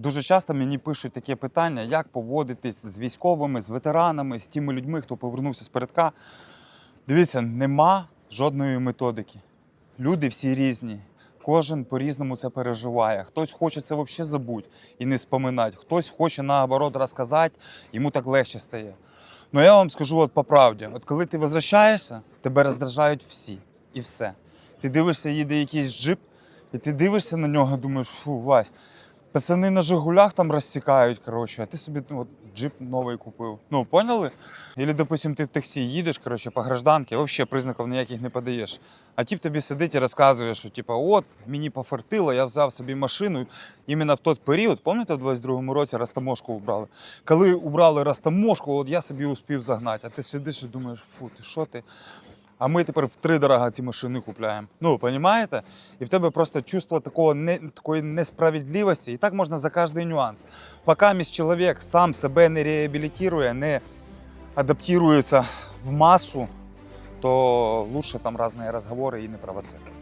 Дуже часто мені пишуть таке питання, як поводитись з військовими, з ветеранами, з тими людьми, хто повернувся з передка. Дивіться, нема жодної методики. Люди всі різні. Кожен по-різному це переживає. Хтось хоче це взагалі забути і не споминати, хтось хоче наоборот розказати, йому так легше стає. Ну я вам скажу от по правді: от коли ти возвращаєшся, тебе роздражають всі і все. Ти дивишся, їде якийсь джип, і ти дивишся на нього, думаєш, фу, Вась, пацани на Жигулях там розсікають, коротше, а ти собі ну, от, джип новий купив. Ну, поняли? Или, допустим, ти в таксі їдеш, коротше, по гражданці, взагалі признаків ніяких не подаєш. А тип тобі сидить і розказує, що типа, от, мені пофартило, я взяв собі машину іменно в той період, пам'ятаєте, в 22-му році розтаможку убрали. Коли убрали розтаможку, от я собі успів загнати, а ти сидиш і думаєш, фу, ти що ти? А ми тепер в три дорога ці машини купляємо. Ну, розумієте? І в тебе просто чувство такого не, такої несправедливості. І так можна за кожний нюанс. Поки місь чоловік сам себе не реабілітує, не адаптується в масу, то лучше там різні розговори і не провоцировать.